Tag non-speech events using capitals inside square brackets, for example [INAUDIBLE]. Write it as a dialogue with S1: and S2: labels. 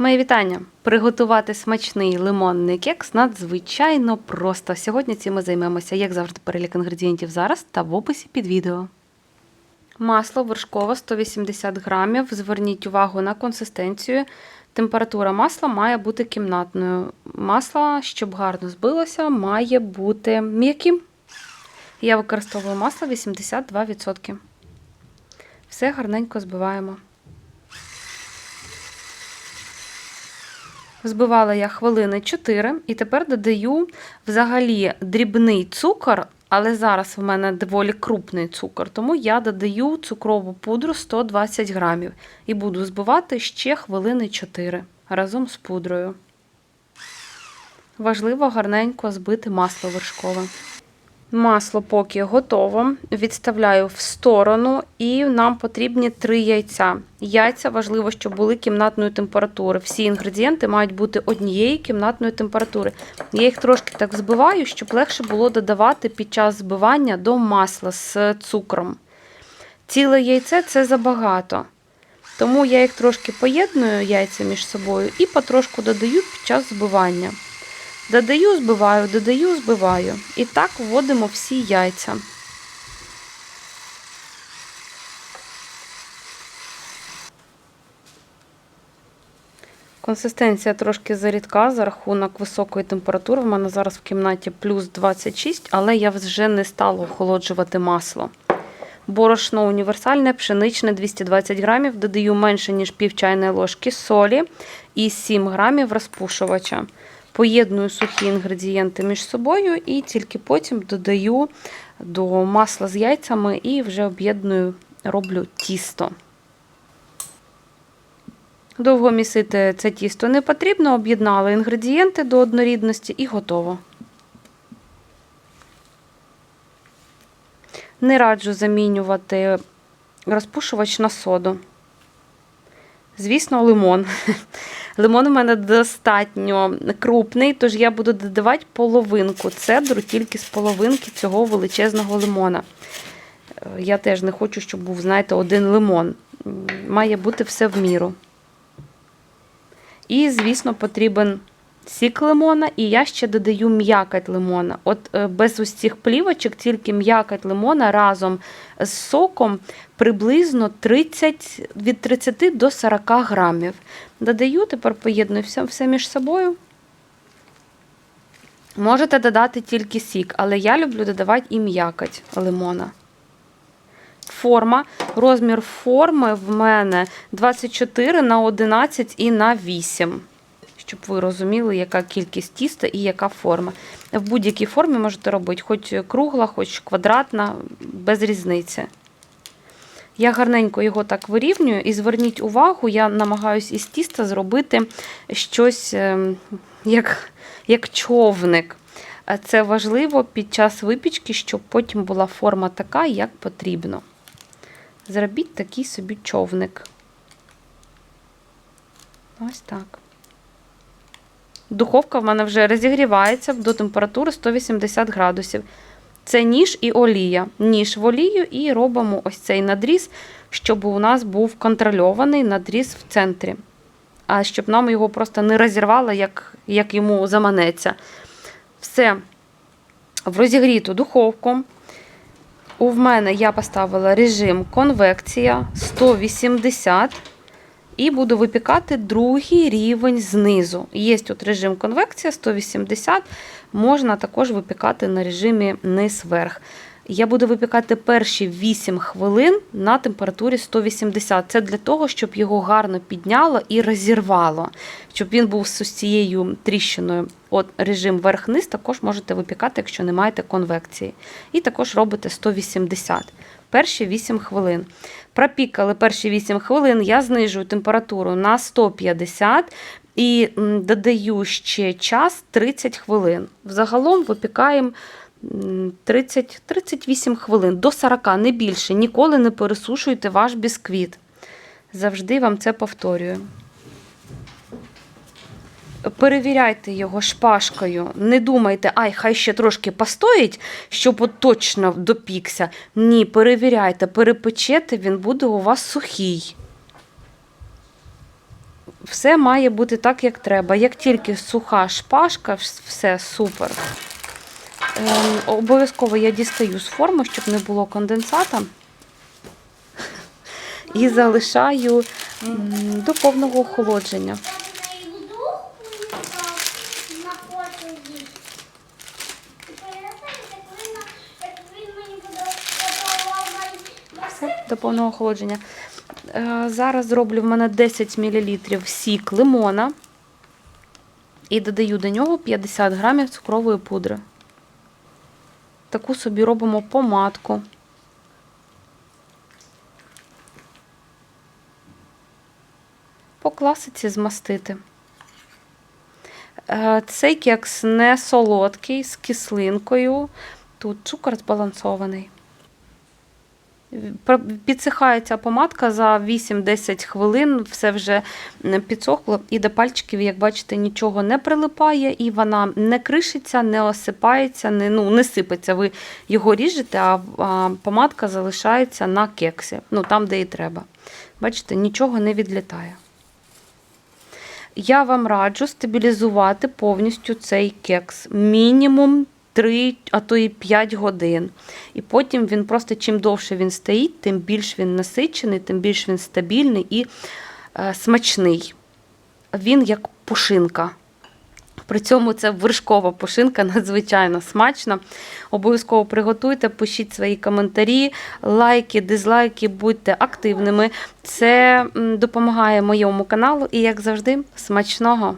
S1: Мої вітання! Приготувати смачний лимонний кекс надзвичайно просто. Сьогодні цим ми займемося, як завжди, перелік інгредієнтів зараз та в описі під відео. Масло вершкове 180 грамів. Зверніть увагу на консистенцію. Температура масла має бути кімнатною. Масло, щоб гарно збилося, має бути м'яким. Я використовую масло 82%. Все гарненько збиваємо. Збивала я хвилини 4 і тепер додаю взагалі дрібний цукор, але зараз в мене доволі крупний цукор, тому я додаю цукрову пудру 120 грамів і буду збивати ще хвилини 4 разом з пудрою. Важливо гарненько збити масло вершкове. Масло поки готово. Відставляю в сторону, і нам потрібні три яйця. Яйця важливо, щоб були кімнатної температури. Всі інгредієнти мають бути однієї кімнатної температури. Я їх трошки так збиваю, щоб легше було додавати під час збивання до масла з цукром. Ціле яйце це забагато. Тому я їх трошки поєдную яйця між собою і потрошку додаю під час збивання. Додаю, збиваю, додаю, збиваю. І так вводимо всі яйця. Консистенція трошки зарідка за рахунок високої температури. В мене зараз в кімнаті плюс 26, але я вже не стала охолоджувати масло. Борошно універсальне, пшеничне 220 грамів, додаю менше, ніж пів чайної ложки солі і 7 грамів розпушувача. Поєдную сухі інгредієнти між собою і тільки потім додаю до масла з яйцями і вже об'єдную, роблю тісто. Довго місити це тісто не потрібно, об'єднали інгредієнти до однорідності і готово. Не раджу замінювати розпушувач на соду. Звісно, лимон. Лимон у мене достатньо крупний, тож я буду додавати половинку цедру тільки з половинки цього величезного лимона. Я теж не хочу, щоб був, знаєте, один лимон. Має бути все в міру. І, звісно, потрібен сік лимона, і я ще додаю м'якоть лимона. От е, без ось цих плівочок, тільки м'якоть лимона разом з соком приблизно 30, від 30 до 40 грамів. Додаю, тепер поєдную все, все між собою. Можете додати тільки сік, але я люблю додавати і м'якоть лимона. Форма, розмір форми в мене 24 на 11 і на 8 щоб ви розуміли, яка кількість тіста і яка форма. В будь-якій формі можете робити, хоч кругла, хоч квадратна, без різниці. Я гарненько його так вирівнюю, і зверніть увагу, я намагаюся із тіста зробити щось ем, як, як човник. Це важливо під час випічки, щоб потім була форма така, як потрібно. Зробіть такий собі човник. Ось так. Духовка в мене вже розігрівається до температури 180 градусів. Це ніж і олія. Ніж в олію і робимо ось цей надріз, щоб у нас був контрольований надріз в центрі. А щоб нам його просто не розірвало, як, як йому заманеться. Все в розігріту духовку. У мене я поставила режим конвекція 180 і буду випікати другий рівень знизу. Є тут режим конвекція 180, можна також випікати на режимі низ-верх. Я буду випікати перші 8 хвилин на температурі 180. Це для того, щоб його гарно підняло і розірвало, щоб він був з цією тріщиною. От Режим верх-низ також можете випікати, якщо не маєте конвекції. І також робите 180 перші 8 хвилин. Пропікали перші 8 хвилин, я знижую температуру на 150 і додаю ще час 30 хвилин. Взагалом випікаємо 30, 38 хвилин до 40, не більше. Ніколи не пересушуйте ваш бісквіт. Завжди вам це повторюю. Перевіряйте його шпажкою. Не думайте, ай, хай ще трошки постоїть, щоб от точно допікся. Ні, перевіряйте, перепечете, він буде у вас сухий. Все має бути так, як треба. Як тільки суха шпажка, все супер. Ем, обов'язково я дістаю з форми, щоб не було конденсата. І залишаю до повного охолодження. Все, до повного охолодження. Е, Зараз зроблю в мене 10 мл сік лимона і додаю до нього 50 грамів цукрової пудри. Таку собі робимо помадку. По класиці змастити. Е, Цей кекс не солодкий, з кислинкою. Тут цукор збалансований. Підсихає ця помадка за 8-10 хвилин, все вже підсохло, і до пальчиків, як бачите, нічого не прилипає, і вона не кришиться, не осипається, не, ну, не сипеться. Ви його ріжете, а, а помадка залишається на кексі, ну, там, де і треба. Бачите, нічого не відлітає. Я вам раджу стабілізувати повністю цей кекс. Мінімум 3, а то і 5 годин. І потім він просто чим довше він стоїть, тим більш він насичений, тим більш він стабільний і е, смачний. Він як пушинка. При цьому це вершкова пушинка, [LAUGHS] надзвичайно смачна. Обов'язково приготуйте, пишіть свої коментарі, лайки, дизлайки, будьте активними. Це допомагає моєму каналу і, як завжди, смачного!